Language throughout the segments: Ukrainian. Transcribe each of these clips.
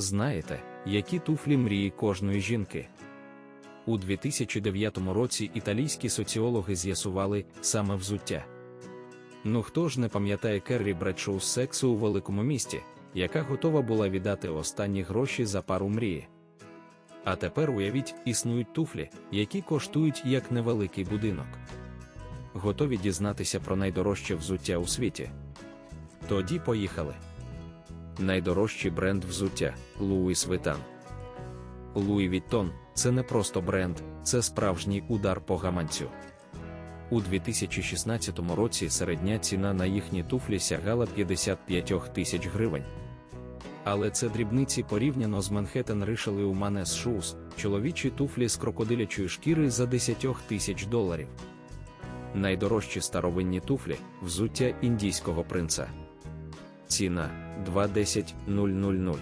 Знаєте, які туфлі мрії кожної жінки? У 2009 році італійські соціологи з'ясували саме взуття. Ну хто ж не пам'ятає Керрі Бредшоу з сексу у великому місті, яка готова була віддати останні гроші за пару мрії? А тепер уявіть, існують туфлі, які коштують як невеликий будинок. Готові дізнатися про найдорожче взуття у світі? Тоді поїхали. Найдорожчий бренд взуття Луїс Витан. Луї Віттон це не просто бренд, це справжній удар по гаманцю. У 2016 році середня ціна на їхні туфлі сягала 55 тисяч гривень. Але це дрібниці порівняно з Манхеттен Ришели у Манес Шуз, чоловічі туфлі з крокодилячої шкіри за 10 тисяч доларів. Найдорожчі старовинні туфлі взуття індійського принца. Ціна 2.10.000.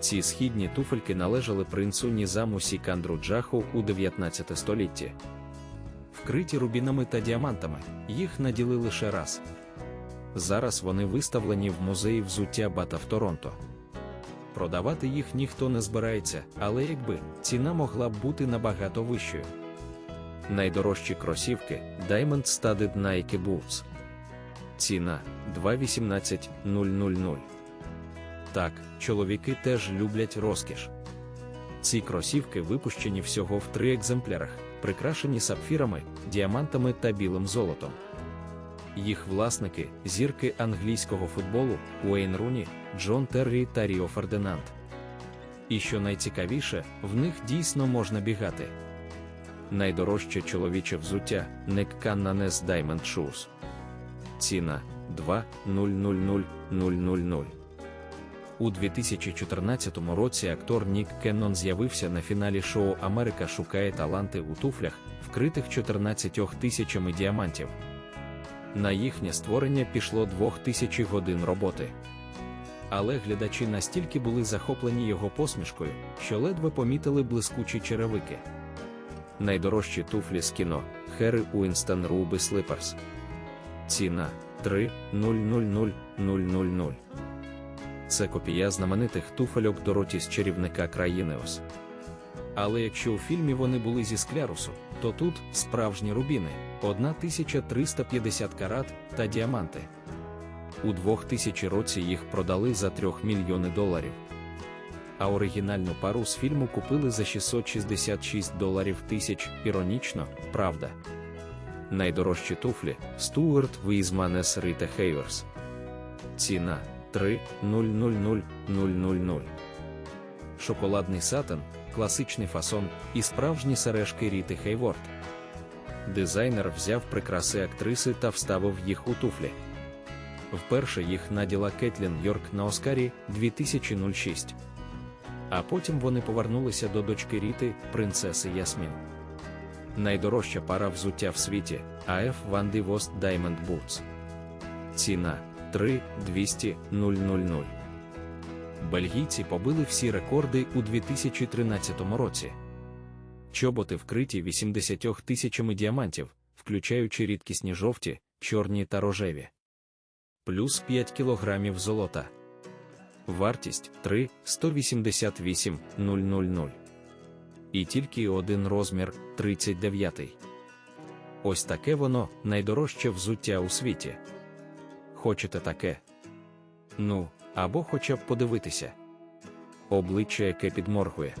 Ці східні туфельки належали принцу Нізаму Сікандру Джаху у 19 столітті. Вкриті рубінами та діамантами, їх наділи лише раз. Зараз вони виставлені в музеї взуття Бата в Торонто. Продавати їх ніхто не збирається, але якби ціна могла б бути набагато вищою. Найдорожчі кросівки Diamond Studded Nike Boots. Ціна 2.18.000. Так, чоловіки теж люблять розкіш. Ці кросівки випущені всього в три екземплярах, прикрашені сапфірами, діамантами та білим золотом. Їх власники зірки англійського футболу Уейн Руні, Джон Террі та Ріо Фердинанд. І що найцікавіше, в них дійсно можна бігати. Найдорожче чоловіче взуття Neck Cannanes Diamond Shoes. Ціна 2.000.000. У 2014 році актор Нік Кеннон з'явився на фіналі шоу Америка шукає таланти у туфлях, вкритих 14 тисячами діамантів. На їхнє створення пішло 2000 годин роботи. Але глядачі настільки були захоплені його посмішкою, що ледве помітили блискучі черевики. Найдорожчі туфлі з кіно Хери Уінстон Руби Слиперс. Ціна 3.000.000. Це копія знаменитих туфельок Дороті з чарівника країни Ос. Але якщо у фільмі вони були зі склярусу, то тут справжні рубіни 1350 карат та діаманти. У 2000 році їх продали за 3 мільйони доларів. А оригінальну пару з фільму купили за 666 доларів тисяч. Іронічно, правда. Найдорожчі туфлі Стюарт Візманес Рита Хейверс. Ціна 3.000.000. Шоколадний сатин, класичний фасон і справжні сережки Ріти Хейворд. Дизайнер взяв прикраси актриси та вставив їх у туфлі. Вперше їх наділа Кетлін Йорк на Оскарі 2006. А потім вони повернулися до дочки Ріти, принцеси Ясмін. Найдорожча пара взуття в світі AF Van de Vost Diamond Boots. Ціна 3 200 000. Бельгійці побили всі рекорди у 2013 році. Чоботи вкриті 80 тисячами діамантів, включаючи рідкісні жовті, чорні та рожеві. Плюс 5 кілограмів золота. Вартість 3 188 000. І тільки один розмір 39. Ось таке воно найдорожче взуття у світі. Хочете таке? Ну, або хоча б подивитися. Обличчя, яке підморгує.